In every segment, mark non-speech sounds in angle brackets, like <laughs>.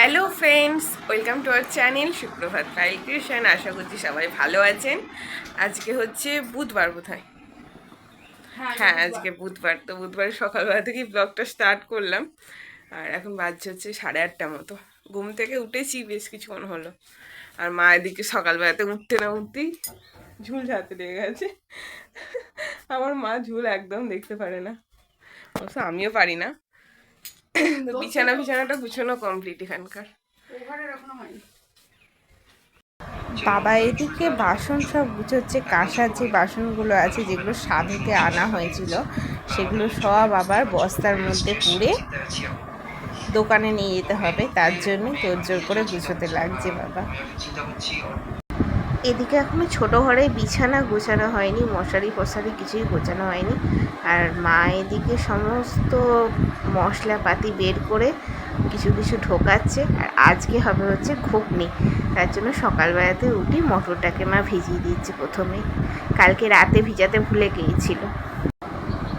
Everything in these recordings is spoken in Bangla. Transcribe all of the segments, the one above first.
Hello friends welcome to our channel Suprabhat file creation. আশা করছি সবাই ভালো আছেন। আজকে হচ্ছে বুধবার বোধহয়। হ্যাঁ আজকে বুধবার। তো বুধবার সকালবেলা থেকেই ব্লগটা স্টার্ট করলাম। আর এখন বাজছে হচ্ছে সাড়ে আটটা মতো। ঘুম থেকে উঠেছি বেশ কিছুক্ষণ হলো। আর মা এদিকে সকালবেলাতে উঠতে না উঠতেই ঝুল ঝাড়তে লেগে গেছে। আমার মা ঝুল একদম দেখতে পারে না। অবশ্য আমিও পারি না। <laughs> বিছানা বিছানাটা গুছানো কমপ্লিট এখানকার। বাবা এদিকে বাসন সব গুছোচ্ছে কাঁসার যে বাসনগুলো আছে যেগুলো সাধুতে আনা হয়েছিল সেগুলো সব আবার বস্তার মধ্যে পুড়ে দোকানে নিয়ে যেতে হবে। তার জন্য তোর করে গুছোতে লাগছে বাবা। এদিকে এখনও ছোট ঘরে বিছানা গোছানো হয়নি, মশারি ফশারি কিছুই গোছানো হয়নি। আর মা এদিকে সমস্ত মশলাপাতি বের করে কিছু কিছু ঢোকাচ্ছে। আর আজকে হবে হচ্ছে ঘুগনি। তার জন্য সকালবেলাতে উঠি মটরটাকে মা ভিজিয়ে দিচ্ছে প্রথমে। কালকে রাতে ভিজাতে ভুলে গিয়েছিল।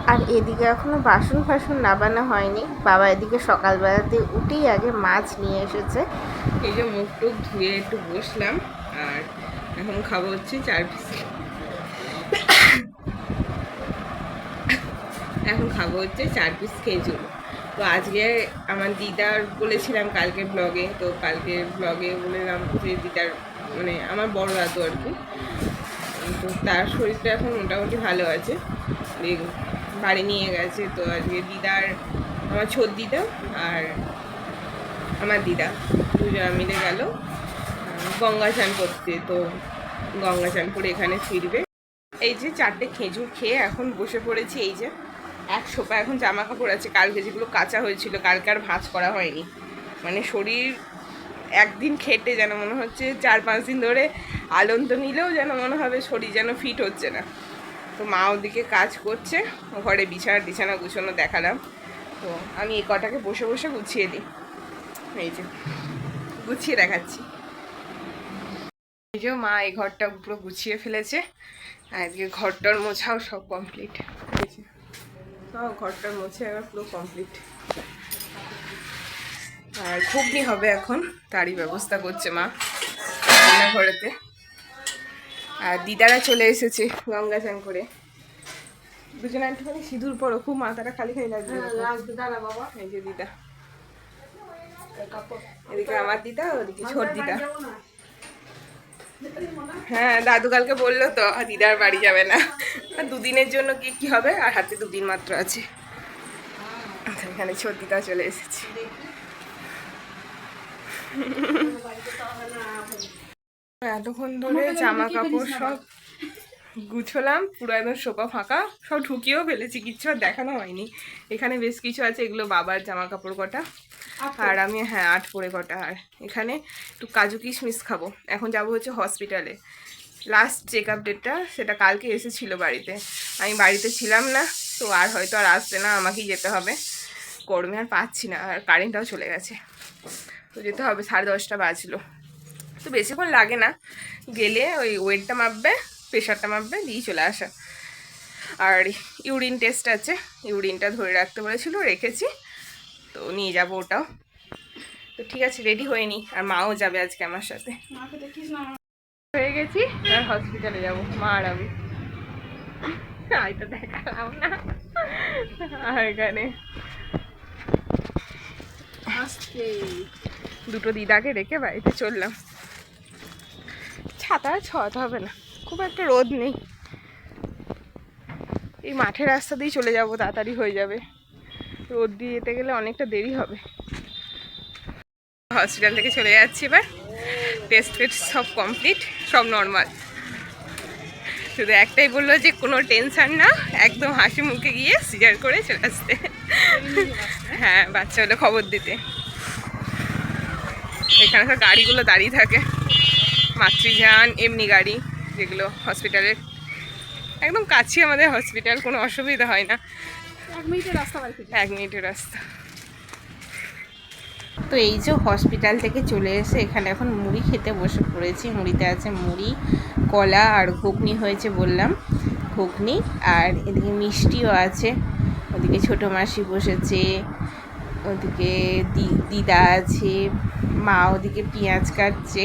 আর এদিকে এখনও বাসন ফাসন নাবানো হয়নি। বাবা এদিকে সকালবেলাতে উঠেই আগে মাছ নিয়ে এসেছে। এই যে মুখ টুক ধুয়ে একটু বসলাম। আর এখন খাব হচ্ছে চার পিস এখন খাব হচ্ছে চার পিস খেজুর। তো আজকে আমার দিদার বলেছিলাম কালকে ব্লগে তো কালকে ব্লগে বললাম যে দিদার মানে আমার বড় দাদু আর কি। তো তার শরীরটা এখন মোটামুটি ভালো আছে। বাড়ি নিয়ে গেছে। তো আজকে দিদার, আমার ছোট দিদা আর আমার দিদা, দুজন মিলে গেল। গঙ্গা চান করতে, তো গঙ্গা চান করে এখানে ফিরবে। এই যে চারটে খেজুর খেয়ে এখন বসে পড়েছি, এই যে এক সোপা এখন জামা কাপড় আছে, কালকে যেগুলো কাঁচা হয়েছিল, কালকে আর ভাঁজ করা হয়নি। মানে শরীর একদিন খেটে যেন মনে হচ্ছে, চার পাঁচ দিন ধরে আলন্ত নিলেও যেন মনে হবে শরীর যেন ফিট হচ্ছে না। তো মা ওদিকে কাজ করছে, ঘরে বিছানা টিছানা গুছানো দেখালাম। তো আমি এই কটাকে বসে বসে গুছিয়ে দিই। এই যে গুছিয়ে দেখাচ্ছি। এই যে মা এই ঘরটা পুরো গুছিয়ে ফেলেছে। আর এদিকে ঘরটার মোছাও সব কমপ্লিট হয়েছে সব ঘরটার মোছে এবার পুরো কমপ্লিট আর ঘুগনি হবে এখন তারই ব্যবস্থা করছে মা ঘরেতে আর দিদারা চলে এসেছে গঙ্গা চান করে। দুজনে একটুখানি সিঁদুর পরো খুব মাথাটা খালি খালি লাগবে বাবা। এই যে দিদা। এদিকে আমার দিদা ওদিকে ছোট দিদা। হ্যাঁ দাদু কালকে বলল তো দিদার বাড়ি যাবে না। দুদিনের জন্য কি কি হবে? আর হাতে দুদিন মাত্র আছে। এখানে ছোট দিদা চলে এসেছে। এতক্ষণ ধরে জামা কাপড় সব গুছলাম পুরো একদম সোফা ফাঁকা সব ঢুকিয়েও ফেলেছি কিচ্ছু আর দেখানো হয়নি। এখানে বেশ কিছু আছে এগুলো বাবার জামা কাপড় কটা আর আমি হ্যাঁ আট পরে কটা আর এখানে একটু কাজু কিশমিশ খাব। এখন যাব হচ্ছে হসপিটালে। লাস্ট চেক আপ ডেটটা সেটা কালকে এসেছিল বাড়িতে। আমি বাড়িতে ছিলাম না তো আর হয়তো আর আসবে না আমাকেই যেতে হবে। গরমে আর পাচ্ছি না আর কারেন্টটাও চলে গেছে। তো যেতে হবে সাড়ে দশটা বাজলো। তো বেশিক্ষণ লাগে না গেলে ওই ওয়েটটা মাপবে প্রেশারটা মাপবে দিয়ে চলে আসা। আর ইউরিন টেস্ট আছে ইউরিনটা ধরে রাখতে বলেছিল রেখেছি। তো নিয়ে যাব ওটাও। তো ঠিক আছে রেডি হয়ে নি। আর মাও যাবে আজকে আমার সাথে। হয়ে গেছি আর হসপিটালে যাব। মা আর আমি। হয়তো দেখালাম না। আর এখানে। দুটো দিদাকে রেখে বাড়িতে চললাম। ছাতা ছড়াতে হবে না। খুব একটা রোদ নেই। এই মাঠের রাস্তা দিয়েই চলে যাব, তাড়াতাড়ি হয়ে যাবে। রোদ দিয়ে যেতে গেলে অনেকটা দেরি হবে। হসপিটাল থেকে চলে যাচ্ছি এবার। টেস্ট ফেস্ট সব কমপ্লিট সব নর্মাল শুধু একটাই বলল যে, কোনো টেনশান না, একদম হাসি মুখে গিয়ে সিজার করে চলে আসতে। হ্যাঁ বাচ্চা হলে খবর দিতে। এখানে সব গাড়িগুলো দাঁড়িয়ে থাকে। মাতৃযান, এমনি গাড়ি। যেগুলো হসপিটালের একদম কাছে আমাদের হসপিটাল কোনো অসুবিধা হয় না। এক মিনিটের রাস্তা এক মিনিটের রাস্তা। তো এই যে হসপিটাল থেকে চলে এসে এখানে এখন মুড়ি খেতে বসে পড়েছি। মুড়িতে আছে মুড়ি কলা আর ঘুগনি হয়েছে বললাম। ঘুগনি আর এদিকে মিষ্টিও আছে। ওদিকে ছোটো মাসি বসেছে। ওদিকে দিদা আছে। মা ওদিকে পেঁয়াজ কাটছে।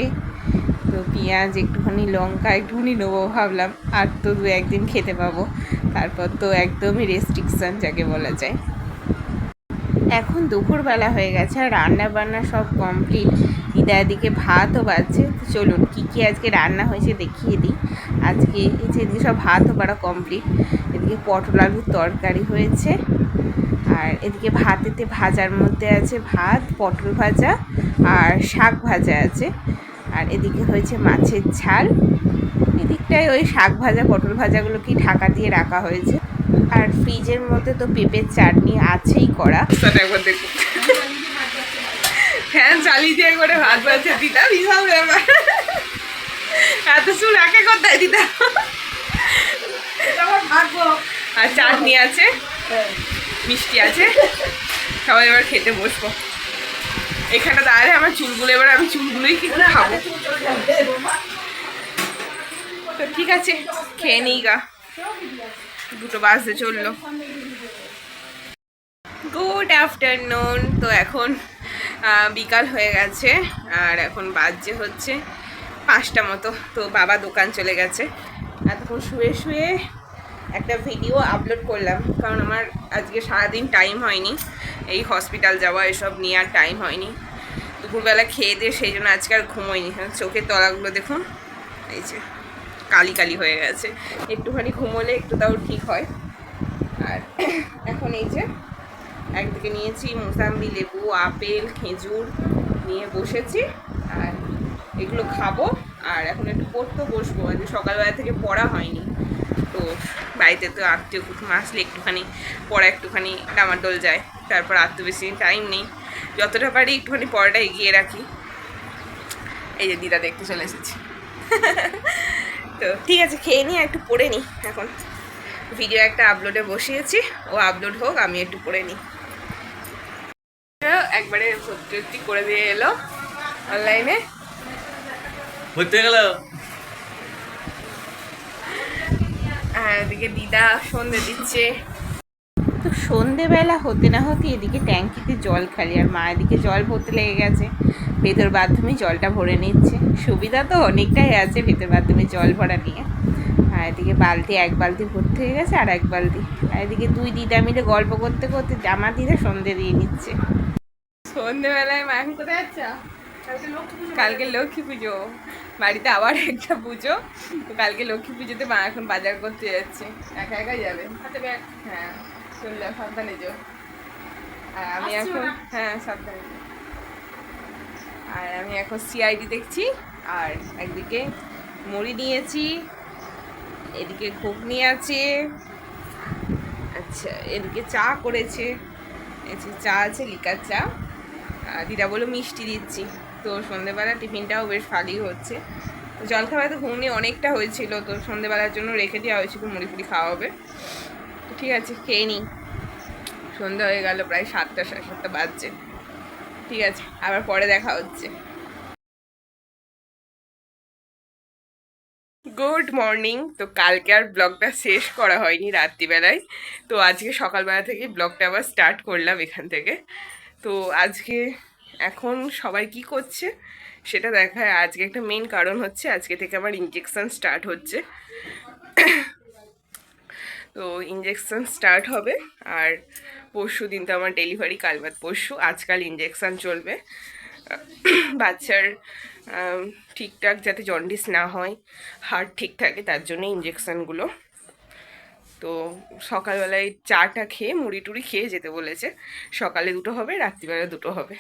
তো পেঁয়াজ, একটুখানি লঙ্কা, একটুখানি নেব ভাবলাম। আর তো দু একদিন খেতে পাবো। তারপর তো একদমই রেস্ট্রিকশান যাকে বলা যায়। এখন দুপুরবেলা হয়ে গেছে আর রান্না বান্না সব কমপ্লিট এদিকে ভাতও বাজছে। তো চলুন, কী কী আজকে রান্না হয়েছে দেখিয়ে দিই। আজকে এই এদিকে সব ভাতও বাড়া কমপ্লিট এদিকে পটল আলুর তরকারি হয়েছে। আর এদিকে ভাতেতে ভাজার মধ্যে আছে ভাত, পটল ভাজা আর শাক ভাজা আছে। আর এদিকে হয়েছে মাছের ঝাল। এদিকটায় ওই শাক ভাজা পটল ভাজাগুলো কি ঢাকা দিয়ে রাখা হয়েছে। আর ফ্রিজের মধ্যে তো পেঁপের চাটনি আছেই করা একবার দেখুন। ফ্যান চালিয়ে দিয়ে করে ভাত বাজছে দিদা বিশাল ব্যাপার। এত সুর রাখে কোথায় দিদা? আর চাটনি আছে মিষ্টি আছে সবাই এবার খেতে বসবো। এখানে দাঁড়ালে আমার চুলগুলো, এবার আমি চুলগুলোই কিন্তু খাব। তো ঠিক আছে, খেয়ে নিই গা। দুটো বাজতে চলল। গুড আফটারনুন তো এখন বিকাল হয়ে গেছে, আর এখন বাজছে হচ্ছে পাঁচটা মতো। তো বাবা দোকান চলে গেছে। এতক্ষণ শুয়ে শুয়ে একটা ভিডিও আপলোড করলাম কারণ আমার আজকে সারাদিন টাইম হয়নি। এই হসপিটাল যাওয়া এসব নিয়ে আর টাইম হয়নি। দুপুরবেলা খেয়ে দিয়ে সেই জন্য আজকে আর ঘুমোয়নি হ্যাঁ, চোখের তলাগুলো দেখুন এই যে কালি কালি হয়ে গেছে। একটুখানি ঘুমোলে একটু তাও ঠিক হয়। আর এখন এই যে একদিকে নিয়েছি মোসাম্বি লেবু আপেল খেজুর নিয়ে বসেছি। আর এগুলো খাব। আর এখন একটু পড়তে বসবো। আজকে সকালবেলা থেকে পড়া হয়নি। তো বাড়িতে তো আত্মীয় কুটুম আসলে একটুখানি পড়া একটুখানি ডামাডোল যায়। তারপর তো বেশি টাইম নেই। যতটা পারি একটুখানি পড়াটা এগিয়ে রাখি। এই যে দিদা দেখতে চলে এসেছি। <laughs> তো ঠিক আছে, খেয়ে নিই একটু পড়ে নিই এখন। ভিডিও একটা আপলোডে বসিয়েছি। ও আপলোড হোক, আমি একটু পড়ে নিই একবারে ভর্তি করে দিয়ে এলো অনলাইনে হতে গেল? আর এদিকে দিদা সন্ধে দিচ্ছে। তো সন্ধেবেলা হতে না হতে এদিকে ট্যাঙ্কিতে জল খালি আর মা এদিকে জল ভরতে লেগে গেছে। ভেতর বাথরুমে জলটা ভরে নিচ্ছে। সুবিধা তো অনেকটাই আছে ভেতর বাথরুমে জল ভরা নিয়ে। আর এদিকে বালতি এক বালতি ভর্তি হয়ে গেছে আর এক বালতি। আর এদিকে দুই দিদা মিলে গল্প করতে করতে জামা দিদা সন্ধে দিয়ে নিচ্ছে। সন্ধেবেলায় মা কোথায় যাচ্ছ? কালকে লক্ষ্মী পুজো। বাড়িতে আবার একটা পুজো। তো কালকে লক্ষ্মী পুজোতে মা এখন বাজার করতে যাচ্ছে। একা একা যাবে? হ্যাঁ চললে সাবধানে যাও। আর আমি এখন হ্যাঁ সাবধানে। আর আমি এখন সিআইডি দেখছি। আর একদিকে মুড়ি নিয়েছি। এদিকে ঘুগনি আছে। আচ্ছা এদিকে চা করেছে। চা আছে লিকার চা। আর দিদা বলে মিষ্টি দিচ্ছি। তো সন্ধেবেলা টিফিনটাও বেশ ভালোই হচ্ছে। তো জলখাবার তো ঘুগনি অনেকটা হয়েছিল, তো সন্ধেবেলার জন্য রেখে দেওয়া হয়েছিল, মুড়ি ফুড়ি খাওয়া হবে। তো ঠিক আছে, খেয়ে নিই। সন্ধে হয়ে গেল, প্রায় সাতটা, সাড়ে সাতটা বাজছে। ঠিক আছে, আবার পরে দেখা হচ্ছে। Good morning. তো কালকে আর ব্লগটা শেষ করা হয়নি রাত্রিবেলায়। তো আজকে সকালবেলা থেকে ব্লগটা আবার স্টার্ট করলাম এখান থেকে। তো আজকে এখন সবাই কি করছে সেটা দেখায়। আজকে একটা মেন কারণ হচ্ছে, আজকে থেকে আমার ইঞ্জেকশন স্টার্ট হচ্ছে। তো ইঞ্জেকশন স্টার্ট হবে, আর পরশু দিন তো আমার ডেলিভারি কাল বাদ। পরশু আজকাল ইঞ্জেকশন চলবে। বাচ্চার ঠিকঠাক যাতে জন্ডিস না হয় হার্ট ঠিক থাকে, তার জন্য ইঞ্জেকশনগুলো তো সকালবেলায় চাটা খেয়ে, মুড়ি টুড়ি খেয়ে যেতে বলেছে। সকালে দুটো হবে, রাত্রিবেলা দুটো হবে।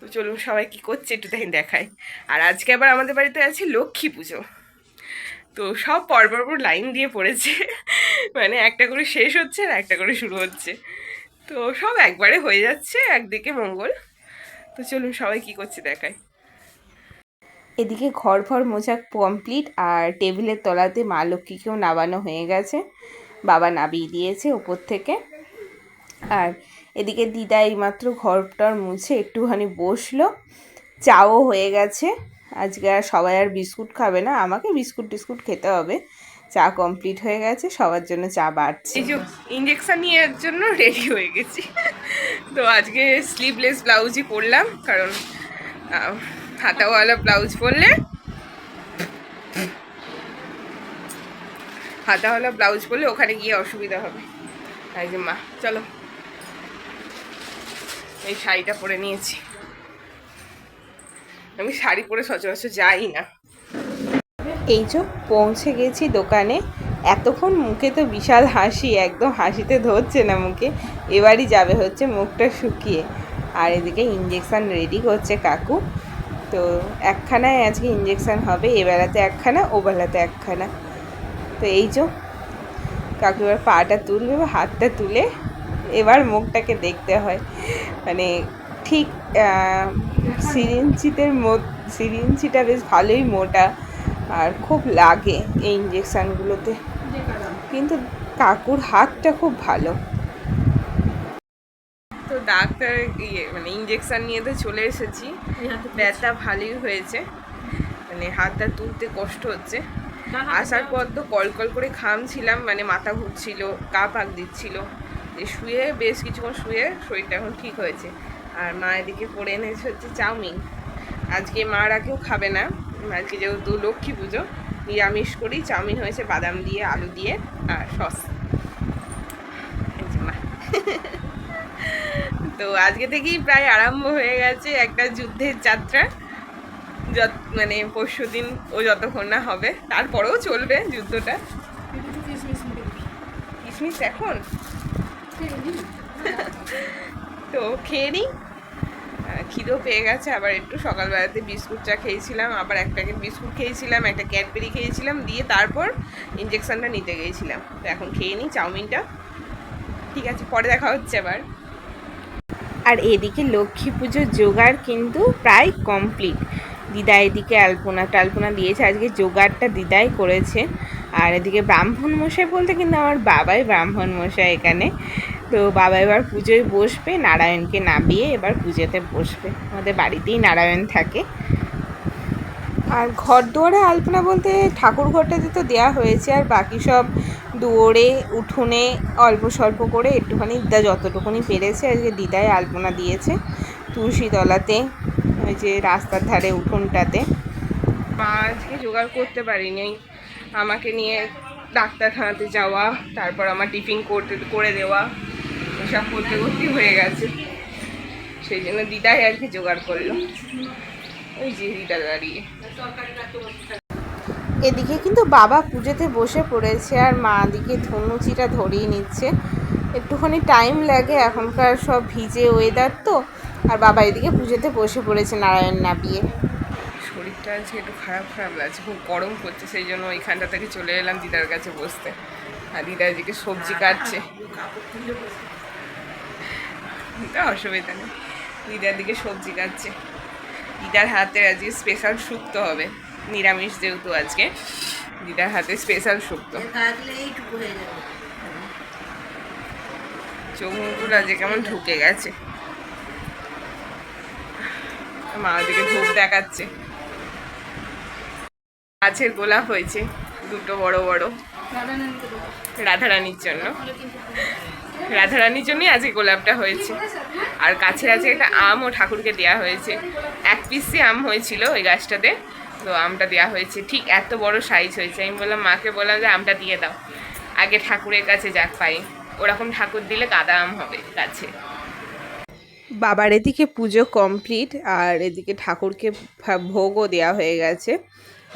তো চলুন সবাই কী করছে একটু তাই দেখায় আর আজকে আবার আমাদের বাড়িতে আছে লক্ষ্মী পুজো। তো সব পরপর পর লাইন দিয়ে পড়েছে। মানে একটা করে শেষ হচ্ছে আর একটা করে শুরু হচ্ছে। তো সব একবারে হয়ে যাচ্ছে একদিকে মঙ্গল। তো চলুন সবাই কি করছে দেখায় এদিকে ঘর ফর মোছা কমপ্লিট আর টেবিলের তলাতে মা লক্ষ্মীকেও নামানো হয়ে গেছে। বাবা নাবিয়ে দিয়েছে ওপর থেকে। আর এদিকে দিদা এইমাত্র ঘরটার মুছে একটুখানি বসল। চাও হয়ে গেছে। আজকে আর সবাই আর বিস্কুট খাবে না। আমাকে বিস্কুট টিস্কুট খেতে হবে। চা কমপ্লিট হয়ে গেছে। সবার জন্য চা বাড়ছে। এই যে ইঞ্জেকশন নিয়ে জন্য রেডি হয়ে গেছি। তো আজকে স্লিভলেস ব্লাউজই পরলাম। কারণ হাতাওয়ালা ব্লাউজ পরলে হাতাওয়ালা ব্লাউজ পরলে ওখানে গিয়ে অসুবিধা হবে। তাই যে মা, চলো। এই শাড়িটা পরে নিয়েছি। আমি শাড়ি পরে সচরাচর যাই না। এই যে পৌঁছে গেছি দোকানে, এতক্ষণ মুখে তো বিশাল হাসি, একদম হাসিতে ধরছে না মুখে। এবারই যাবে হচ্ছে মুখটা শুকিয়ে। আর এদিকে ইঞ্জেকশান রেডি করছে কাকু। তো একখানায় আজকে ইঞ্জেকশান হবে, এবেলাতে একখানা ও বেলাতে একখানা। তো এই যে কাকু এবার পাটা তুলবে বা হাতটা তুলে এবার মুখটাকে দেখতে হয়। মানে ঠিক সিরিঞ্চিতের মো, সিরিঞ্চিটা বেশ ভালোই মোটা আর খুব লাগে এই ইঞ্জেকশানগুলোতে কিন্তু কাকুর হাতটা খুব ভালো। তো ডাক্তার ইয়ে মানে ইঞ্জেকশন নিয়ে তো চলে এসেছি। ব্যথা ভালোই হয়েছে। মানে হাতটা তুলতে কষ্ট হচ্ছে। আসার পর তো কল কল করে খামছিলাম মানে মাথা ঘুরছিল, গা পাক দিচ্ছিল। যে শুয়ে বেশ কিছুক্ষণ শুয়ে শরীরটা এখন ঠিক হয়েছে। আর মা এদিকে পড়ে এনেছে হচ্ছে চাউমিন। আজকে মারা কেউ খাবে না। আজকে যেহেতু লক্ষ্মী পুজো নিরামিষ করি চাউমিন হয়েছে বাদাম দিয়ে আলু দিয়ে আর সস। তো আজকে থেকেই প্রায় আরম্ভ হয়ে গেছে একটা যুদ্ধের যাত্রা। যত মানে পরশু দিন ও যতক্ষণ না হবে তারপরেও চলবে যুদ্ধটা। কিসমিস এখন? তো খেয়ে নিই। খিদেও পেয়ে গেছে, আবার একটু সকালবেলাতে বিস্কুট চা খেয়েছিলাম, আবার এক প্যাকেট বিস্কুট খেয়েছিলাম, একটা ক্যাডবেরি খেয়েছিলাম, দিয়ে তারপর ইঞ্জেকশনটা নিতে গিয়েছিলাম তো এখন খেয়ে নিই চাউমিনটা। ঠিক আছে, পরে দেখা হচ্ছে আবার। আর এদিকে লক্ষ্মী পুজোর জোগাড় কিন্তু প্রায় কমপ্লিট দিদা এদিকে আলপনা টালপনা দিয়েছে, আজকে জোগাড়টা দিদাই করেছে। আর এদিকে ব্রাহ্মণ মশাই বলতে কিন্তু আমার বাবাই ব্রাহ্মণ মশাই এখানে। তো বাবা এবার পুজোয় বসবে, নারায়ণকে নামিয়ে এবার পুজোতে বসবে। আমাদের বাড়িতেই নারায়ণ থাকে। আর ঘর দুয়ারে আলপনা বলতে ঠাকুর ঘরটাতে তো দেওয়া হয়েছে, আর বাকি সব দুয়ারে, উঠোনে অল্প স্বল্প করে একটুখানি দিদা যতটুকুনি পেরেছে আজকে দিদাই আলপনা দিয়েছে তুলসী তলাতে ওই যে রাস্তার ধারে উঠোনটাতে। মা আজকে জোগাড় করতে পারিনি, আমাকে নিয়ে ডাক্তারখানাতে যাওয়া, তারপর আমার টিফিন করতে, করে দেওয়া। এসব করতে করতেই হয়ে গেছে। সেই জন্য দিদাই আর কি জোগাড় করল। ওই যে দিদা দাঁড়িয়ে। এদিকে কিন্তু বাবা পুজোতে বসে পড়েছে আর মা দিকে ধনুচিটা ধরিয়ে নিচ্ছে। একটুখানি টাইম লাগে এখনকার সব ভিজে ওয়েদার তো। আর বাবা এদিকে পুজোতে বসে পড়েছে নারায়ণ নাবিয়ে শরীরটা আজকে একটু খারাপ খারাপ লাগছে খুব গরম করছে সেই জন্য ওইখানটা থেকে চলে এলাম দিদার কাছে বসতে। আর দিদা এদিকে সবজি কাটছে। অসুবিধা নেই। দিদার দিকে সবজি কাটছে। দিদার হাতে আজকে স্পেশাল শুক্তো হবে। নিরামিষ যেহেতু আজকে দিদার হাতে স্পেশাল শুক্তো। চোখ মুখগুলো আজকে কেমন ঢুকে গেছে। মা ওদিকে ধূপ দেখাচ্ছে। গাছের গোলাপ হয়েছে দুটো বড় বড়। রাধারানীর জন্য। রাধারানীর জন্যই আজকে গোলাপটা হয়েছে। আর কাছে আছে একটা আমও ঠাকুরকে দেওয়া হয়েছে। এক পিসি আম হয়েছিল ওই গাছটাতে, তো আমটা দেওয়া হয়েছে। ঠিক এত বড় সাইজ হয়েছে। আমি বললাম, মাকে বললাম যে আমটা দিয়ে দাও। আগে ঠাকুরের কাছে যাক পাই। ওরকম ঠাকুর দিলে গাদা আম হবে গাছে। বাবার এদিকে পুজো কমপ্লিট আর এদিকে ঠাকুরকে ভোগও দেওয়া হয়ে গেছে।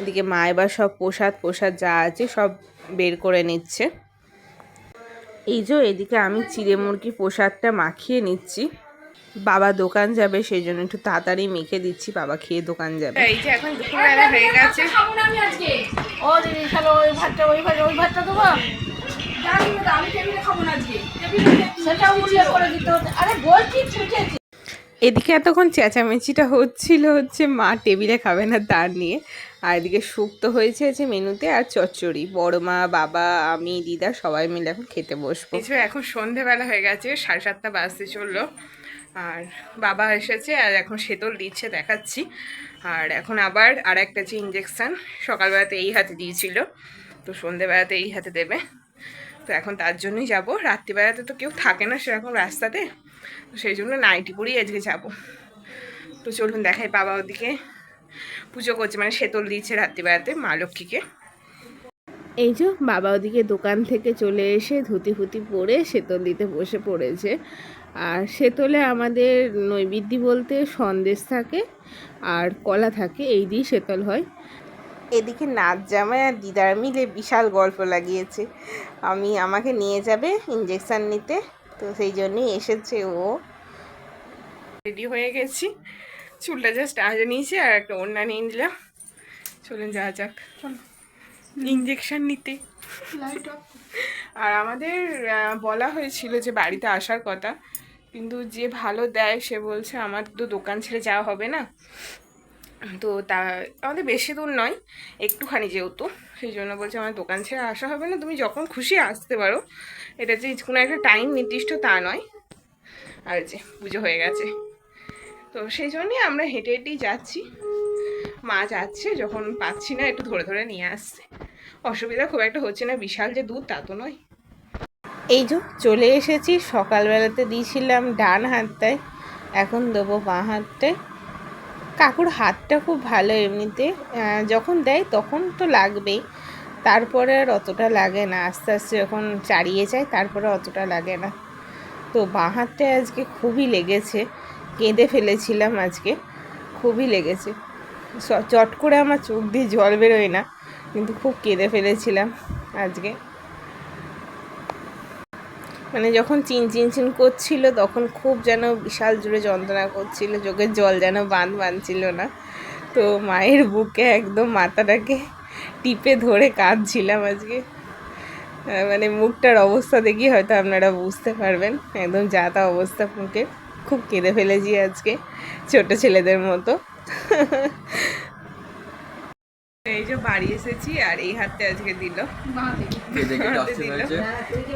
এদিকে মা এবার সব প্রসাদ প্রসাদ যা আছে সব বের করে নিচ্ছে। এই যে এদিকে আমি চিড়ে মুরগি প্রসাদটা মাখিয়ে নিচ্ছি। বাবা দোকান যাবে সেই জন্য একটু তাড়াতাড়ি মেখে দিচ্ছি বাবা খেয়ে দোকান যাবে। এই যে এখন দুপুরবেলা হয়ে গেছে। খাব না আমি আজকে ও দিদি চলো ওই ভাতটা ওই ভাত ওই ভাতটা দেবো? জানি না, আমি টেবিলে খাব না আজকে? সেটা উল্লেখ করে দিতে আরে বলছি ছুটেছি এদিকে এতক্ষণ চেঁচামেচিটা হচ্ছিল হচ্ছে মা টেবিলে খাবে না তার নিয়ে। আর এদিকে শুক্তো হয়েছে যে মেনুতে আর চচ্চড়ি। বড় মা, বাবা, আমি, দিদা সবাই মিলে এখন খেতে বসবো। এখন সন্ধেবেলা হয়ে গেছে, সাড়ে সাতটা বাজতে চলল। আর বাবা এসেছে আর এখন শীতল দিচ্ছে, দেখাচ্ছি। আর এখন আবার আর একটা যে ইঞ্জেকশান সকালবেলাতে এই হাতে দিয়েছিল। তো সন্ধেবেলাতে এই হাতে দেবে। তো এখন তার জন্যই যাব। রাত্রিবেলাতে তো কেউ থাকে না সেরকম রাস্তাতে। সেই জন্য নাইটি পরেই আজকে যাব। তো চলুন দেখাই বাবা ওদিকে। পুজো করছে মানে শেতল দিচ্ছে রাত্রিবেলাতে মা লক্ষ্মীকে। এই যে বাবা ওদিকে দোকান থেকে চলে এসে ধুতি ফুতি পরে শেতল দিতে বসে পড়েছে। আর শেতলে আমাদের নৈবেদ্য বলতে সন্দেশ থাকে আর কলা থাকে এই দিয়ে শেতল হয়। এদিকে নাচ জামাই আর দিদার মিলে বিশাল গল্প লাগিয়েছে। আমি আমাকে নিয়ে যাবে ইঞ্জেকশান নিতে। তো সেই জন্যই এসেছে ও। রেডি হয়ে গেছি। চুলটা জাস্ট আজ নিয়েছি আর একটা ওড়না নিয়ে নিলাম। চলুন যাওয়া যাক। ইঞ্জেকশন নিতে। আর আমাদের বলা হয়েছিল যে বাড়িতে আসার কথা। কিন্তু যে ভালো দেয় সে বলছে আমার তো দোকান ছেড়ে যাওয়া হবে না। তো তা আমাদের বেশি দূর নয়, একটুখানি যেহেতু, সেই জন্য বলছে আমার দোকান ছেড়ে আসা হবে না। তুমি যখন খুশি আসতে পারো। এটা যে কোনো একটা টাইম নির্দিষ্ট তা নয়। আর যে পুজো হয়ে গেছে। তো সেই জন্যই আমরা হেঁটে হেঁটেই যাচ্ছি। মা যাচ্ছে, যখন পাচ্ছি না, একটু ধরে ধরে নিয়ে আসছে। অসুবিধা খুব একটা হচ্ছে না, বিশাল যে দূর তা তো নয়। এই যে চলে এসেছি, সকালবেলাতে দিয়েছিলাম ডান হাতটায়, এখন দেবো বাঁ হাতটায়। কাকুর হাতটা খুব ভালো এমনিতে যখন দেয় তখন তো লাগবেই। তারপরে আর অতটা লাগে না, আস্তে আস্তে যখন চারিয়ে যায় তারপরে অতটা লাগে না। তো বাঁ হাতটা আজকে খুবই লেগেছে, কেঁদে ফেলেছিলাম আজকে, খুবই লেগেছে। চট করে আমার চোখ দিয়ে জল বেরোয় না, কিন্তু খুব কেঁদে ফেলেছিলাম আজকে। মানে যখন চিন চিন চিন করছিল, তখন খুব যেন বিশাল জুড়ে যন্ত্রণা করছিল, চোখের জল যেন বাঁধ বাঁধছিল না। তো মায়ের বুকে একদম মাথাটাকে টিপে ধরে কাঁদছিলাম আজকে। মানে মুখটার অবস্থা দেখি হয়তো আপনারা বুঝতে পারবেন। একদম যা তা অবস্থা মুখে খুব কেঁদে ফেলেছি আজকে, ছোট ছেলেদের মতো। <laughs> এই যে বাড়ি এসেছি আর এই হাতে আজকে দিল।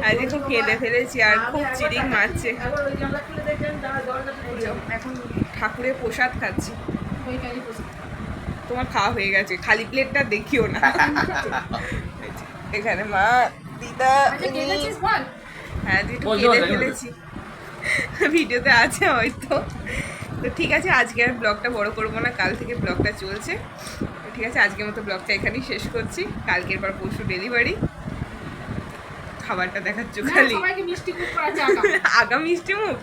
আজকে খুব কেঁদে ফেলেছি আর খুব চিরিং মারছে। এখন ঠাকুরের প্রসাদ খাচ্ছি। তোমার খাওয়া হয়ে গেছে। খালি প্লেটটা দেখিও না। এখানে মা দিদা হ্যাঁ দিদি কেঁদে ফেলেছি। ভিডিওতে আছে হয়তো। তো ঠিক আছে আজকে আর ব্লগটা বড় করব না। কাল থেকে ব্লগটা চলছে। ঠিক আছে আজকের মতো ব্লগটা এখানেই শেষ করছি। কালকের পর পরশু ডেলিভারি খাবারটা দেখাচ্ছ খালি। আগা মিষ্টি মুখ?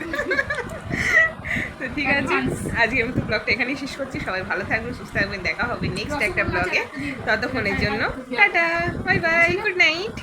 তো ঠিক আছে আজকের মতো ব্লগটা এখানেই শেষ করছি। সবাই ভালো থাকবেন সুস্থ থাকবেন দেখা হবে নেক্সট একটা ব্লগে ততক্ষণের জন্য tata bye bye good night